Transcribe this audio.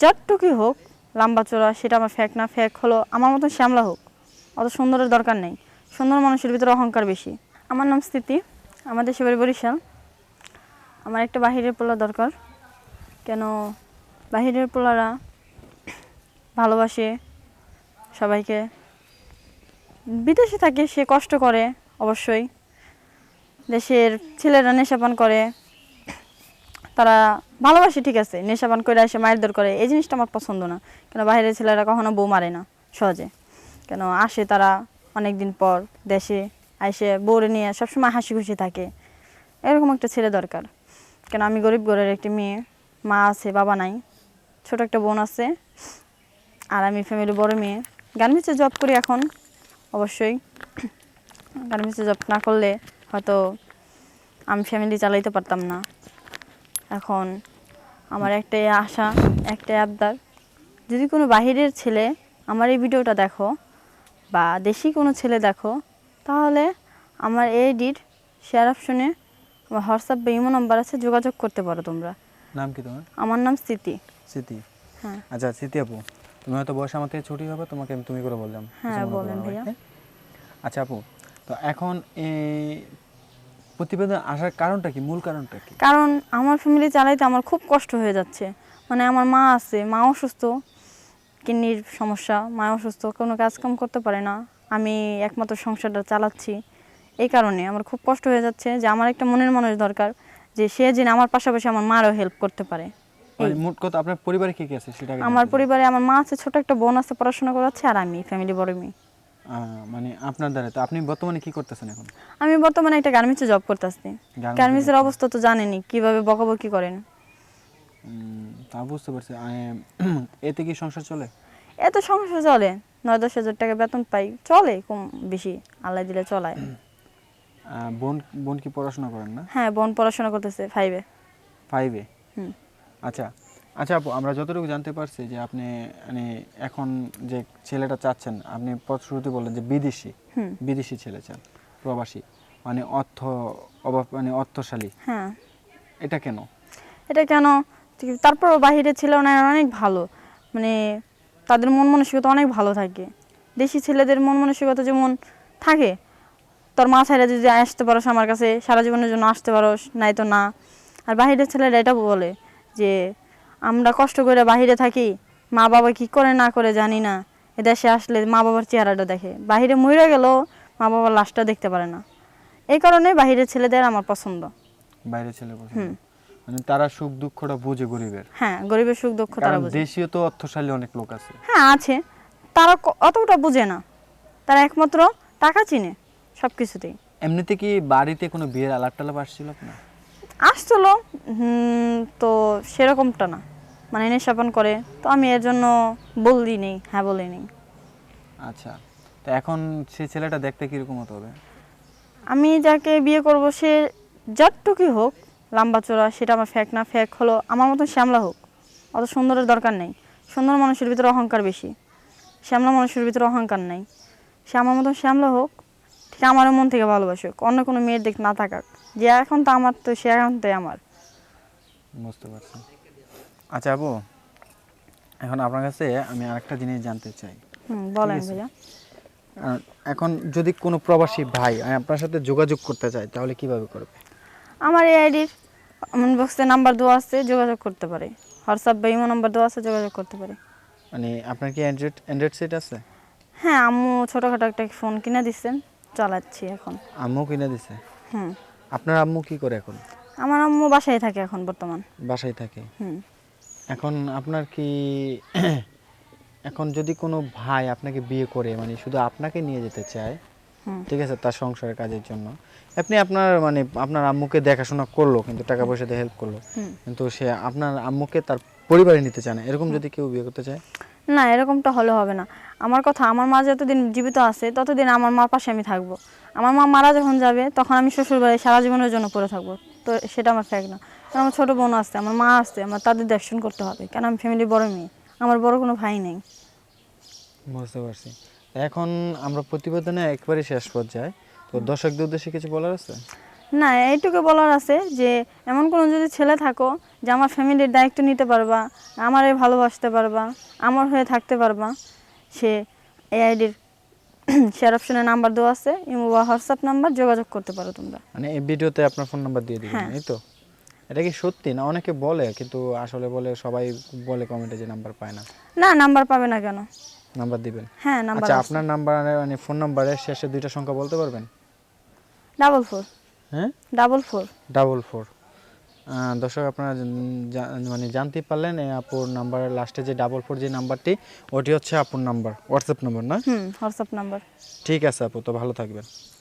যতটুকুই হোক, লম্বা চোরা, সেটা আমার ফ্যাক না ফ্যাক হলো, আমার মতন শ্যামলা হোক। অত সুন্দরের দরকার নেই। সুন্দর মানুষের ভিতরে অহংকার বেশি। আমার নাম স্থিতি আমাদের সেবারি বরিশাল। আমার একটা বাহিরের পোলা দরকার। কেন? বাহিরের পোলারা ভালোবাসে, সবাইকে। বিদেশে থাকে, সে কষ্ট করে, অবশ্যই। দেশের ছেলেরা নেশাপান করে তারা ভালোবাসে, ঠিক আছে, নেশাবান করে এসে মায়ের দর করে। এই জিনিসটা আমার পছন্দ না। কেন, বাইরের ছেলেরা কখনো বউ মারে না, সহজে। কেন, আসে তারা অনেক দিন পর দেশে এসে বউরে নিয়ে সবসময় হাসি খুশি থাকে। এরকম একটা ছেলে দরকার। কেন, আমি গরিব ঘরের একটি মেয়ে, মা আছে, বাবা নাই। ছোট একটা বোন আছে, আর আমি ফ্যামিলি বড় মেয়ে। গার্মেন্টসে জব করি এখন, অবশ্যই। গার্মেন্টসে জব না করলে হয়তো আমি ফ্যামিলি চালাইতে পারতাম না। এখন আমার একটাই আশা একটাই আবদার। যদি কোনো বাহিরের ছেলে আমার এই ভিডিওটা দেখো বা দেশি কোনো ছেলে দেখো তাহলে আমার এই ডিট শেয়ার অপশনে আমার হোয়াটসঅ্যাপ বা ইমো নাম্বার আছে যোগাযোগ করতে পারো তোমরা। নাম কি তোমার? আমার নাম স্মৃতি। স্মৃতি? হ্যাঁ। আচ্ছা স্মৃতি আপু তুমি হয়তো বয়স আমার থেকে ছুটি হবে তোমাকে আমি তুমি করে বললাম। হ্যাঁ, বলেন ভাইয়া। আচ্ছা আপু তো এখন এই প্রতিবেদন আসার কারণটা কি? মূল কারণটা কি? কারণ আমার ফ্যামিলি চালাইতে আমার খুব কষ্ট হয়ে যাচ্ছে। মানে আমার মা আছে মা অসুস্থ কিডনির সমস্যা মা অসুস্থ কোনো কাজকাম করতে পারে না। আমি একমাত্র সংসারটা চালাচ্ছি। এই কারণে আমার খুব কষ্ট হয়ে যাচ্ছে যে আমার একটা মনের মানুষ দরকার যে সে যেন আমার পাশাপাশি আমার মারও হেল্প করতে পারে। মানে মোট কথা আপনার পরিবারে কি কি আছে সেটা আমার পরিবারে আমার মা আছে ছোট একটা বোন আছে পড়াশোনা করাচ্ছে আর আমি ফ্যামিলি বড় মেয়ে। মানে আপনার দ্বারা তো। আপনি বর্তমানে কি করতেছেন এখন? আমি বর্তমানে একটা গার্মেন্টসে জব করতেছি। গার্মেন্টসের অবস্থা তো জানেনি কীভাবে বকাবকি করেন। তা বুঝতে পারছি। এতে কি সংসার চলে? এত সংসার চলে। নয় দশ হাজার টাকা বেতন পাই। চলে কম বেশি আল্লাহ দিলে চলায়। বোন বোন কি পড়াশোনা করেন না? হ্যাঁ বোন পড়াশোনা করতেছে ফাইভে ফাইভে হুম। আচ্ছা আচ্ছা আপু আমরা যতটুকু জানতে পারছি যে আপনি মানে এখন যে ছেলেটা চাচ্ছেন আপনি শুরুতে বললেন যে বিদেশি হুম। বিদেশি ছেলে চান প্রবাসী মানে অর্থ অভাব মানে অর্থশালী। হ্যাঁ। এটা কেন? এটা কেন? তারপর বাহিরে ছিল না অনেক ভালো মানে তাদের মন মানসিকতা অনেক ভালো থাকে। দেশি ছেলেদের মন মানসিকতা যেমন থাকে তোর মা ছাইরা যদি আসতে পারোস আমার কাছে সারা জীবনের জন্য আসতে পারোস নাই তো না। আর বাহিরের ছেলেরা এটা বলে যে আমরা কষ্ট করে বাহিরে থাকি। মা বাবা কি করে না করে জানি না। এদেশে আসলে মা বাবার চেহারাটা দেখে। বাহিরে মরে গেলেও মা বাবার লাশটা দেখতে পারে না। এই কারণে বাহিরের ছেলেদের আমার পছন্দ। বাইরে ছেলে পছন্দ। মানে তারা সুখ দুঃখটা বোঝে গরিবের? হ্যাঁ গরিবের সুখ দুঃখ তারা বোঝে। দেশীয় তো অর্থশালী অনেক লোক আছে। হ্যাঁ আছে। তারা অতটা বুঝে না। তারা একমাত্র টাকা চিনে সব কিছুতেই এমনিতে কি বাড়িতে কোনো বিয়ের আলাপ টালাপ আসছিল আপনার? আসছিল তো সেরকমটা না। মানে নেশাপান করে। তো আমি এর জন্য বলি নেই হ্যাঁ বলি নেই। আচ্ছা তো এখন সেই ছেলেটা দেখতে কীরকম হতে হবে? আমি যাকে বিয়ে করব সে যতটুকুই হোক লম্বা চোরা সেটা আমার ফ্যাক না ফ্যাক হলো আমার মতন শ্যামলা হোক। অত সুন্দরের দরকার নেই। সুন্দর মানুষের ভিতরে অহংকার বেশি। শ্যামলা মানুষের ভিতরে অহংকার নেই। সে আমার মতন শ্যামলা হোক ঠিক আমারও মন থেকে ভালোবাসুক। অন্য কোনো মেয়ের দিক না থাকাক। যে এখন তো আমার তো সে এখন তো আমার। বুঝতে পারছি। আচ্ছা আপু এখন আপনার কাছে আমি আরেকটা জিনিস জানতে চাই। হুম বলেন। ভাইয়া। এখন যদি কোনো প্রবাসী ভাই আপনার সাথে যোগাযোগ করতে চাই তাহলে কীভাবে করবে? আমার এই আইডির বক্সে নাম্বার দেওয়া আছে যোগাযোগ করতে পারে। হোয়াটসঅ্যাপ বা ইমো নাম্বার দেওয়া আছে যোগাযোগ করতে পারে। মানে আপনার কি অ্যান্ড্রয়েড অ্যান্ড্রয়েড সেট আছে? হ্যাঁ আম্মু ছোটোখাটো একটা ফোন কিনে দিচ্ছেন চালাচ্ছি এখন। আম্মু কিনে দিছে? হুম। আপনার আম্মু কি করে এখন? আমার আম্মু বাসায় থাকে এখন বর্তমান। বাসায় থাকে? হুম। এখন আপনার কি এখন যদি কোনো ভাই আপনাকে বিয়ে করে মানে শুধু আপনাকে নিয়ে যেতে চায় ঠিক আছে তার সংসারের কাজের জন্য আপনি আপনার মানে আপনার আম্মুকে দেখাশোনা করল কিন্তু টাকা পয়সা দিয়ে হেল্প করল কিন্তু সে আপনার আম্মুকে তার পরিবারে নিতে চায় না এরকম যদি কেউ বিয়ে করতে চায়? না এরকমটা হলে হবে না। আমার কথা আমার মা যতদিন জীবিত আছে ততদিন আমার মার পাশে আমি থাকব। আমার মা মারা যখন যাবে তখন আমি শ্বশুর বাড়ি সারা জীবনের জন্য পড়ে থাকব। তো সেটা আমার ফ্যাক না। কারণ আমার ছোটো বোন আছে আমার মা আছে আমার তাদের দেখশন করতে হবে কারণ আমি ফ্যামিলি বড় মেয়ে? আমার বড় কোনো ভাই নেই। বুঝতে পারছি। এখন আমরা প্রতিবেদনে একবারে শেষ পর্যায়ে। তো দর্শকদের উদ্দেশ্যে কিছু বলার আছে? না এইটুকু বলার আছে যে এমন কোনো যদি ছেলে থাকো যে আমার ফ্যামিলির দায়িত্ব নিতে পারবা আমারে ভালোবাসতে পারবা আমার হয়ে থাকতে পারবা সে এই আইডির শেয়ার অপশনে নাম্বার দেওয়া আছে ইমো বা হোয়াটসঅ্যাপ নাম্বার যোগাযোগ করতে পারো তোমরা। মানে এই ভিডিওতে আপনার ফোন নাম্বার দিয়ে দিবেন হ্যাঁ। এই তো? এটা কি সত্যি না? অনেকে বলে কিন্তু আসলে বলে সবাই বলে কমেন্টে যে নাম্বার পায় না। না নাম্বার পাবে না কেন? নাম্বার দিবেন? হ্যাঁ নাম্বার আচ্ছা আপনার নাম্বার মানে ফোন নাম্বারের শেষে দুইটা সংখ্যা বলতে পারবেন? Double four. হ্যাঁ? Double four. Double four. দর্শক আপনারা মানে জানতে পারলেন এই আপুর নাম্বারের লাস্টে যে ডাবল ফোর যে নাম্বারটি ওটি হচ্ছে আপুর নাম্বার হোয়াটসঅ্যাপ নাম্বার না? হুম হোয়াটসঅ্যাপ নাম্বার। ঠিক আছে আপু তো ভালো থাকবেন।